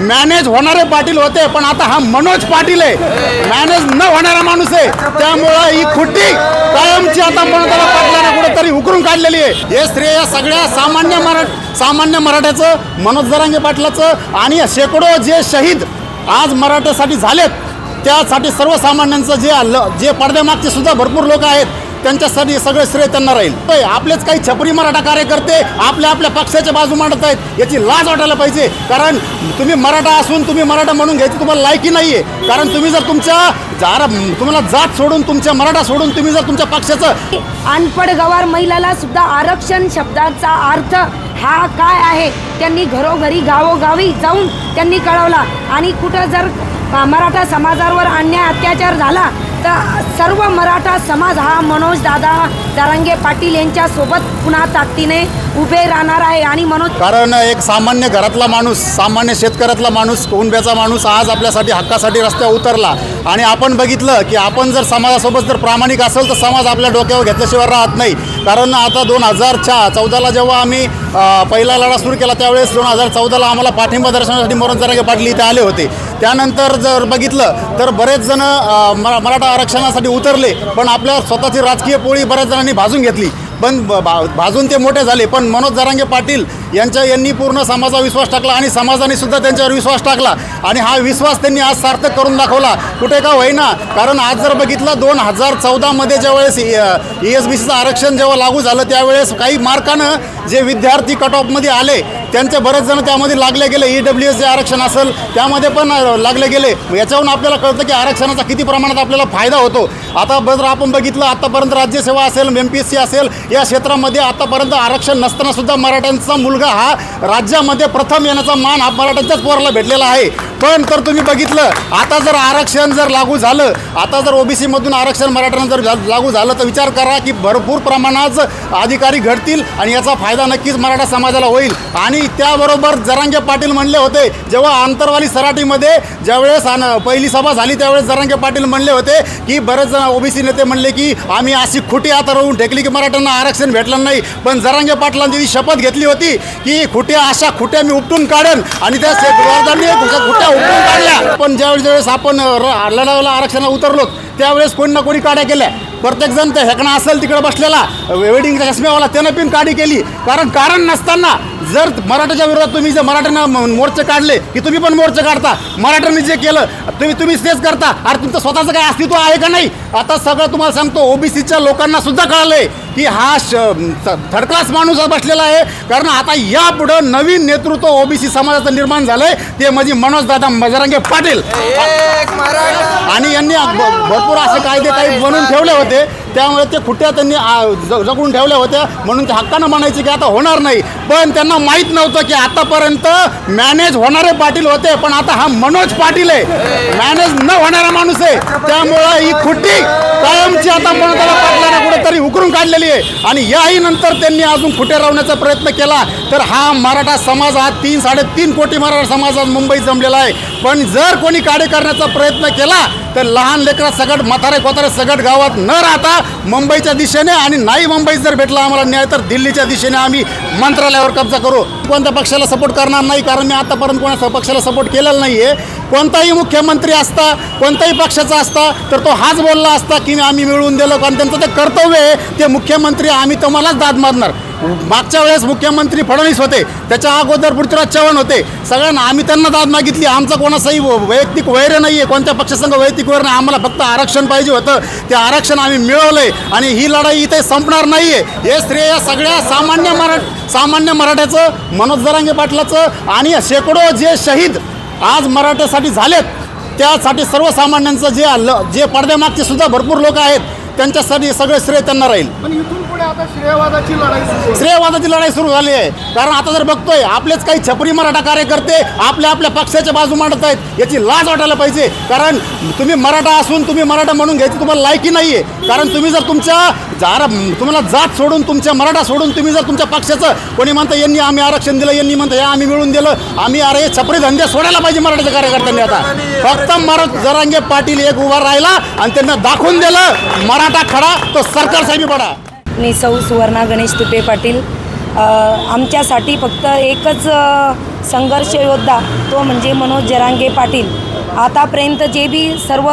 Manage होणारे पाटील होते पण आता हा मनोज पाटील आहे. मॅनेज न होणारा माणूस आहे. त्यामुळं ही खुट्टी कायमची आता मनोजाला पाटलाने कुठेतरी उकरून काढलेली आहे. हे श्रेय सगळ्या सामान्य मरा सामान्य मराठ्याचं मनोज दरांगे पाटलाचं आणि शेकडो जे शहीद आज मराठ्यासाठी झालेत त्यासाठी सर्वसामान्यांचं जे ल- जे पडद्यामागचे सुद्धा भरपूर लोक आहेत त्यांच्यासाठी सगळं श्रेय त्यांना राहील. आपलेच काही छपरी मराठा कार्यकर्ते आपल्या आपल्या पक्षाच्या बाजू मांडत आहेत. याची लाज वाटायला पाहिजे. कारण तुम्ही मराठा असून तुम्ही मराठा म्हणून घ्यायची तुम्हाला लायकी नाही आहे कारण तुम्ही जर तुमच्या जरा तुम्हाला जात सोडून तुमच्या मराठा सोडून तुम्ही जर तुमच्या पक्षाचं अनपड गवार महिलाला सुद्धा आरक्षण शब्दाचा अर्थ हा काय आहे? त्यांनी घरोघरी गावोगावी जाऊन त्यांनी कळवला. आणि कुठं जर मराठा समाजावर अन्याय अत्याचार झाला तर सर्व मराठा समाज हा मनोज दादा दारांगे पाटील यांच्या सोबत पुन्हा ताकदीने उभे राहणार आहे आणि मनोज कारण एक सामान्य घरातला माणूस सामान्य शेतकऱ्यातला माणूस कुणब्याचा माणूस आज आपल्यासाठी हक्कासाठी रस्त्यावर उतरला. आणि आपण बघितलं की आपण जर समाजासोबत जर प्रामाणिक असेल तर समाज आपल्या डोक्यावर घेतल्याशिवाय राहत नाही. कारण आता दोन हजार चा चौदाला जेव्हा आम्ही पहिला लढा सुरू केला त्यावेळेस दोन हजार चौदाला आम्हाला पाठिंबा दर्शनासाठी मोरण जरांगे पाटील इथे आले होते. त्यानंतर जर बघितलं तर बरेच जण मराठा मराठा आरक्षणासाठी उतरले पण आपल्या स्वतःची राजकीय पोळी बऱ्याच जणांनी भाजून घेतली. पण भा- भाजून ते मोठे झाले. पण मनोज जरांगे पाटील यांच्या यांनी पूर्ण समाजावर विश्वास टाकला आणि समाजाने सुद्धा त्यांच्यावर विश्वास टाकला. आणि हा विश्वास त्यांनी आज सार्थक करून दाखवला. कुठे का होईना कारण आज जर बघितलं दोन हजार चौदामध्ये ज्यावेळेस ई एस बी सीचं आरक्षण जेव्हा लागू झालं त्यावेळेस काही मार्कानं जे विद्यार्थी कट ऑफमध्ये आले त्यांचे बरेच जण त्यामध्ये लागले गेले. ई डब्ल्यू एस जे आरक्षण असेल त्यामध्ये पण लागले गेले. याच्यावरून आपल्याला कळतं की आरक्षणाचा किती प्रमाणात आपल्याला फायदा होतो. आता जर आपण बघितलं आतापर्यंत राज्यसेवा असेल एम पी एस सी असेल या क्षेत्रामध्ये आतापर्यंत आरक्षण नसतानासुद्धा मराठ्यांचा मुलगा हा राज्यामध्ये प्रथम येण्याचा मान हा मराठ्यांच्याच पोराला भेटलेला आहे. पण तर तुम्ही बघितलं आता जर आरक्षण जर लागू झालं आता जर ओबीसीमधून आरक्षण मराठ्यांना जर लागू झालं तर विचार करा की भरपूर प्रमाणात अधिकारी घडतील आणि याचा फायदा नक्कीच मराठा समाजाला होईल. आणि त्याबरोबर जरांगे पाटील म्हणले होते जेव्हा आंतरवाली सराटीमध्ये ज्यावेळेस पहिली सभा झाली त्यावेळेस जरांगे पाटील म्हणले होते की बरेच जण ओबीसी नेते म्हणले की आम्ही अशी खुटी आता राहून ठेकली की मराठ्यांना आरक्षण भेटलं नाही. पण जरांगे पाटलांनी ती शपथ घेतली होती की खुट्या अशा खुट्या मी उपटून काढेन आणि त्या शेतकऱ्यांनी खुट्या उपटून काढल्या. पण ज्यावेळेस ज्यावेळेस आपण र- लढावला आरक्षणाला उतरलो त्यावेळेस कोणी ना कोणी काड्या केल्या. प्रत्येक जण त्या हेकणा असेल तिकडे बसलेला वेडिंगचा चष्म्यावाला त्यानं पण काडी केली. कारण कारण नसताना जर मराठाच्या विरोधात तुम्ही जर मराठ्यांना मोर्चे काढले की तुम्ही पण मोर्चे काढता. मराठ्यांनी जे केलं तुम्ही तुम्हीच तेच करता. अरे तुमचं स्वतःचं काय अस्तित्व आहे का नाही? आता सगळं तुम्हाला सांगतो ओबीसीच्या लोकांना सुद्धा आहे की हा थर्ड क्लास माणूस बसलेला आहे. कारण आता यापुढं नवीन नेतृत्व ओबीसी समाजाचं निर्माण झालंय. ते म्हणजे मनोज दादा मजरांगे पाटील. आणि यांनी भरपूर असे कायदे काही बनवून ठेवले होते. त्यामुळे ते खुट्ट्या त्यांनी जगून ठेवल्या होत्या. म्हणून ते हक्कानं म्हणायचे की आता होणार नाही. पण त्यांना माहीत नव्हतं की आतापर्यंत मॅनेज होणारे पाटील होते. पण आता हा मनोज पाटील आहे. मॅनेज न होणारा माणूस आहे. त्यामुळं ही खुट्टी कायमची आता मनोजाला पाटलाने कुठेतरी उकरून काढलेली आहे. आणि याही नंतर त्यांनी अजून खुटे रावण्याचा प्रयत्न केला. तर हा मराठा समाज हा तीन साडेतीन कोटी मराठा समाज आज मुंबईत जमलेला आहे. पण जर कोणी काडे करण्याचा प्रयत्न केला तर लहान लेकरा सगट म्हातारे कोतारे सगट गावात न राहता मुंबईच्या दिशेने आणि नाही मुंबईत जर भेटला आम्हाला न्याय तर दिल्लीच्या दिशेने आम्ही मंत्रालयावर कब्जा करू. कोणत्या पक्षाला सपोर्ट करणार नाही कारण मी आतापर्यंत कोणा पक्षाला सपोर्ट केलेला नाही आहे कोणताही मुख्यमंत्री असता कोणत्याही पक्षाचा असता तर तो हाच बोलला असता की आम्ही मिळवून दिलं कारण त्यांचं ते कर्तव्य आहे ते मुख्यमंत्री आम्ही तुम्हालाच दाद मारणार मागच्या वेळेस मुख्यमंत्री फडणवीस होते त्याच्या अगोदर पृथ्वीराज चव्हाण होते. सगळ्यांना आम्ही त्यांना दाद मागितली. आमचा कोणाचाही वैयक्तिक वैर नाही आहे कोणत्या पक्षासंघ वैयक्तिक वैर नाही. आम्हाला फक्त आरक्षण पाहिजे होतं. ते आरक्षण आम्ही मिळवलं आहे आणि ही लढाई इथे संपणार नाही आहे हे श्रेय या सगळ्या सामान्य मरा सामान्य मराठ्याचं मनोज जरांगे पाटलाचं आणि शेकडो जे शहीद आज मराठ्यासाठी झालेत त्यासाठी सर्वसामान्यांचं जे ल- जे पडद्यामागचे सुद्धा भरपूर लोक आहेत त्यांच्यासाठी सगळं श्रेय त्यांना राहील. पण इथून पुढे आता श्रेयवादाची लढाई सुरू आहे. श्रेयवादाची लढाई सुरू झाली आहे. कारण आता जर बघतोय आपलेच काही छपरी मराठा कार्यकर्ते आपल्या आपल्या पक्षाच्या बाजू मांडत आहेत. याची लाज वाटायला पाहिजे. कारण तुम्ही मराठा असून तुम्ही मराठा म्हणून घ्यायची तुम्हाला लायकी नाही आहे कारण तुम्ही जर तुमच्या जरा तुम्हाला जात सोडून तुमच्या मराठा सोडून तुम्ही जर तुमच्या पक्षाचं कोणी म्हणतं यांनी आम्ही आरक्षण दिलं यांनी म्हणतं या आम्ही मिळून दिलं आम्ही अरे हे छपरी धंदे सोडायला पाहिजे मराठ्याच्या कार्यकर्त्यांनी आता. फक्त मराठ जरांगे पाटील एक उभा राहिला आणि त्यांना दाखवून दिलं मराठा खडा तो सरकार साहेबी पडा. मी सौ सुवर्णा गणेश तुपे पाटील. आमच्यासाठी फक्त एकच संघर्ष योद्धा तो म्हणजे मनोज जरांगे पाटील. आतापर्यंत जे बी सर्व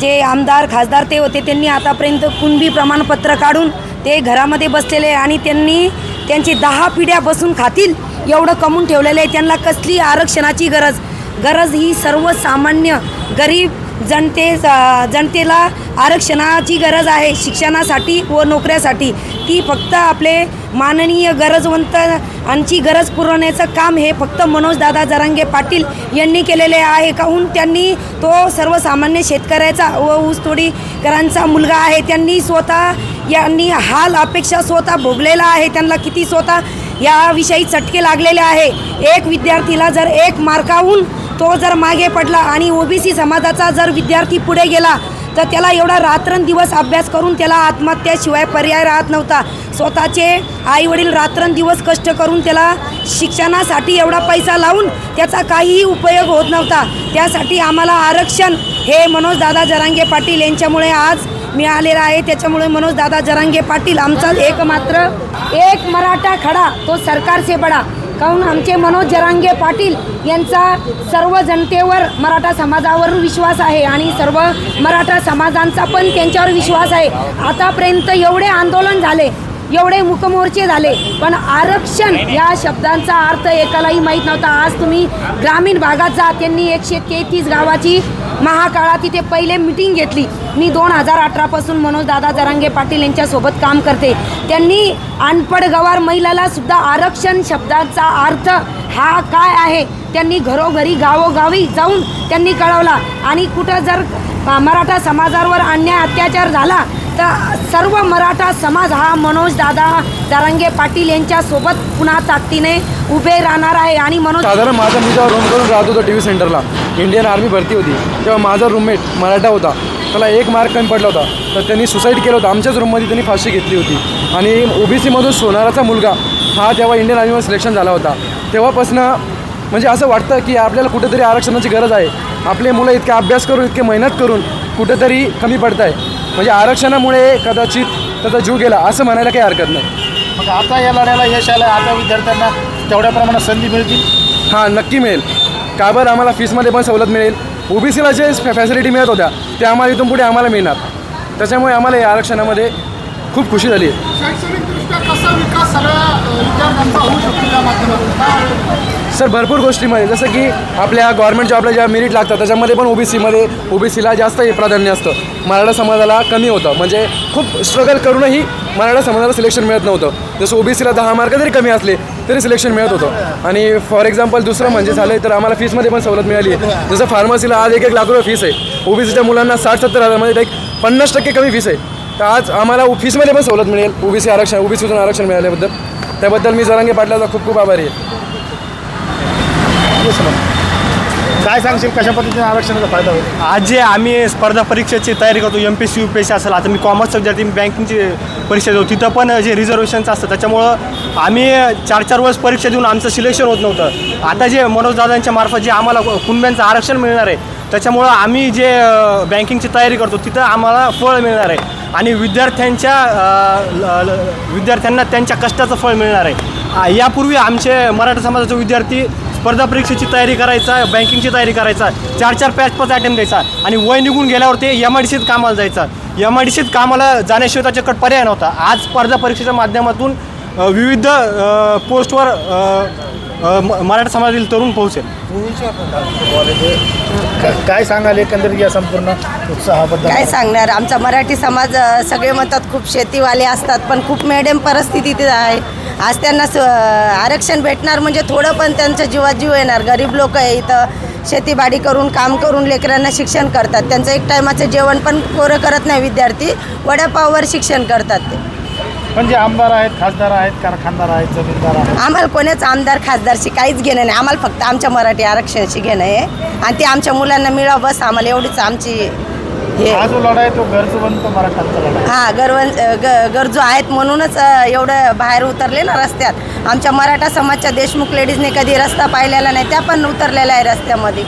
जे आमदार खासदार ते होते त्यांनी आतापर्यंत कुणबी प्रमाणपत्र काढून ते घरामध्ये बसलेले आहे आणि त्यांनी त्यांची दहा पिढ्या बसून खातील एवढं कमवून ठेवलेलं आहे. त्यांना कसली आरक्षणाची गरज? गरज ही सर्वसामान्य गरीब जनते जनतेला आरक्षणाची गरज आहे शिक्षणासाठी व नोकऱ्यासाठी. ती फक्त आपले माननीय गरजवंत गरजवंतांची गरज पुरवण्याचं काम हे फक्त मनोजदादा जरांगे पाटील यांनी केलेले आहे. काहून त्यांनी तो सर्वसामान्य शेतकऱ्याचा व ऊसतोडीकरांचा मुलगा आहे. त्यांनी स्वतः यांनी हाल अपेक्षा स्वतः भोगलेला आहे. त्यांना किती स्वतः याविषयी चटके लागलेले आहे. एक विद्यार्थीला जर एक मार्काहून तो जर मागे पडला आणि ओबीसी समाजाचा जर विद्यार्थी पुढे गेला तर त्याला एवढा रात्रंदिवस अभ्यास करून त्याला आत्महत्याशिवाय पर्याय राहत नव्हता. स्वतःचे आईवडील रात्रंदिवस कष्ट करून त्याला शिक्षणासाठी एवढा पैसा लावून त्याचा काहीही उपयोग होत नव्हता. त्यासाठी आम्हाला आरक्षण हे मनोजदादा जरांगे पाटील यांच्यामुळे आज मिळालेलं आहे. त्याच्यामुळे मनोजदादा जरांगे पाटील आमचा एकमात्र एक मराठा खडा तो सरकारचे बडा. काहून आमचे मनोज जरांगे पाटील यांचा सर्व जनतेवर मराठा समाजावर विश्वास आहे आणि सर्व मराठा समाजांचा पण त्यांच्यावर विश्वास आहे. आतापर्यंत एवढे आंदोलन झाले एवढे मुकमोर्चे झाले पण आरक्षण या शब्दांचा अर्थ एकालाही माहीत नव्हता. आज तुम्ही ग्रामीण भागात जा त्यांनी एकशे तेहतीस गावाची महाकाळात तिथे पहिले मिटिंग घेतली. मी दोन हजार अठरापासून मनोज दादा जरांगे पाटील यांच्यासोबत काम करते. त्यांनी अनपड गवार महिलाला सुद्धा आरक्षण शब्दाचा अर्थ हा काय आहे? त्यांनी घरोघरी गावोगावी जाऊन त्यांनी कळवला. आणि कुठं जर मराठा समाजावर अन्याय अत्याचार झाला तर सर्व मराठा समाज हा मनोज दादा जरांगे पाटील यांच्यासोबत पुन्हा ताकदीने उभे राहणार आहे. आणि मनोज साधारण माझा मुलगा रोम करून राहतो टी व्ही सेंटरला इंडियन आर्मी भरती होती. तेव्हा माझा रूममेट मराठा होता. त्याला एक मार्क कमी पडला होता. तर त्यांनी सुसाईड केलं होतं. आमच्याच रूममध्ये त्यांनी फाशी घेतली होती. आणि ओबीसीमधून सोनाराचा मुलगा हा तेव्हा इंडियन आर्मीमध्ये सिलेक्शन झाला होता. तेव्हापासनं म्हणजे असं वाटतं की आपल्याला कुठेतरी आरक्षणाची गरज आहे. आपले मुलं इतके अभ्यास करून इतके मेहनत करून कुठेतरी कमी पडत आहे म्हणजे आरक्षणामुळे कदाचित त्याचा जीव गेला. असं म्हणायला काही हरकत नाही. मग आता या लढ्याला यश आलं. आता विद्यार्थ्यांना तेवढ्या प्रमाणात संधी मिळतील? हां नक्की मिळेल. का बरं आम्हाला फीसमध्ये पण सवलत मिळेल? ओबीसीला जे फॅसिलिटी मिळत होत्या त्या आम्हाला इथून पुढे आम्हाला मिळणार. त्याच्यामुळे आम्हाला या आरक्षणामध्ये खूप खुशी झाली? सर भरपूर गोष्टीमध्ये जसं की आपल्या गव्हर्नमेंट जॉबला ज्या मेरिट लागतात त्याच्यामध्ये पण ओबीसीमध्ये ओबीसीला जास्त हे प्राधान्य असतं. मराठा समाजाला कमी होतं. म्हणजे खूप स्ट्रगल करूनही मराठा समाजाला सिलेक्शन मिळत नव्हतं. जसं ओबीसीला दहा मार्क जरी कमी असले तरी सिलेक्शन मिळत होतं. आणि फॉर एक्झाम्पल दुसरं म्हणजे झालं तर आम्हाला फीसमध्ये पण सवलत मिळाली. आहे जसं फार्मसीला आज एक एक लाख रुपये फीस आहे. ओबीसीच्या मुलांना साठ सत्तर हजारमध्ये म्हणजे एक पन्नास टक्के कमी फीस आहे. तर आज आम्हाला फीसमध्ये पण सवलत मिळेल. ओबीसी आरक्षण ओबीसीतून आरक्षण मिळाल्याबद्दल. त्याबद्दल मी जरांगे पाटलाचा खूप खूप आभारी आहे. काय सांगशील? कशा पद्धतीने आरक्षणाचा फायदा होईल? आज जे आम्ही स्पर्धा परीक्षेची तयारी करतो M P C U P S C असेल आता मी कॉमर्स विद्यार्थी मी बँकिंगची परीक्षा देऊ तिथं पण जे रिझर्वेशनचं असतं त्याच्यामुळं आम्ही चार चार वर्ष परीक्षा देऊन आमचं सिलेक्शन होत नव्हतं. आता जे मनोजदादांच्या मार्फत जे आम्हाला कुणब्यांचं आरक्षण मिळणार आहे त्याच्यामुळं आम्ही जे बँकिंगची तयारी करतो तिथं आम्हाला फळ मिळणार आहे. आणि विद्यार्थ्यांच्या ल- ल- विद्यार्थ्यांना त्यांच्या कष्टाचं फळ मिळणार आहे. यापूर्वी आमचे मराठा समाजाचे विद्यार्थी स्पर्धा परीक्षेची तयारी करायचा बँकिंगची तयारी करायचा चार चार पाच पाच अटेम्प्ट द्यायचा आणि वय निघून गेल्यावर ते एम आय डी सीत कामाला जायचा एम आय डी सीत कामाला जाण्याशिवाय त्याच्याकडे पर्याय नव्हता. आज स्पर्धा परीक्षेच्या माध्यमातून विविध पोस्टवर मराठा समाजातील तरुण पोहोचेल. का- काय सांगाल एकंदरीत या संपूर्ण उत्साहाबद्दल? काय सांगणार? आमचा मराठी समाज सगळे म्हणतात खूप शेतीवाले असतात पण खूप मिडियम परिस्थिती तिथे आहे. आज त्यांना स आरक्षण भेटणार म्हणजे थोडं पण त्यांच्या जीवात जीव येणार. गरीब लोक आहे इथं शेतीबाडी करून काम करून लेकरांना शिक्षण करतात. त्यांचं एक टायमाचं जेवण पण पोरं करत नाही विद्यार्थी वडापाववर शिक्षण करतात ते. म्हणजे आमदार आहेत खासदार आहेत कारखानदार आहेत जमीनदार आहेत. आम्हाला कोणाच आमदार खासदारशी काहीच घेणं नाही. आम्हाला फक्त आमच्या मराठी आरक्षणाशी घेणं आहे. आणि ते आमच्या मुलांना मिळावं बस आम्हाला एवढीच आमची हे. हा जो लढा आहे तो गरजवंत मराठ्यांचा लढा आहे. हा गर्व ग गरजू आहेत म्हणूनच अ, एवढं बाहेर उतरले ना रस्त्यात. आमच्या मराठा समाजच्या देशमुख लेडीजने कधी रस्ता पाहिलेला नाही त्या पण उतरलेल्या आहे रस्त्यामध्ये.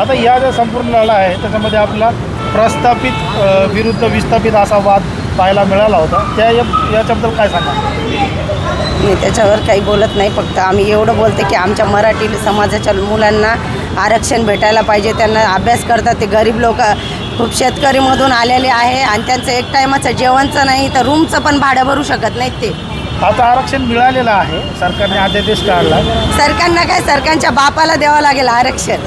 आता या ज्या संपूर्ण लढा आहे त्याच्यामध्ये आपला प्रस्थापित अ, विरुद्ध विस्थापित असा वाद पाहायला मिळाला होता. त्या या- याच्याबद्दल काय सांगा? मी त्याच्यावर काही बोलत नाही फक्त आम्ही एवढं बोलते की आमच्या मराठी समाजाच्या मुलांना आरक्षण भेटायला पाहिजे त्यांना अभ्यास करतात ते गरीब लोक खूप शेतकरीमधून आलेले आहे आणि त्यांचं एक टायमाचं जेवणचं नाही तर रूमचं पण भाडं भरू शकत नाहीत ते. आता आरक्षण मिळालेलं आहे. सरकारने अध्यादेश काढला. सरकारना काय? सरकारच्या बापाला द्यावं लागेल आरक्षण.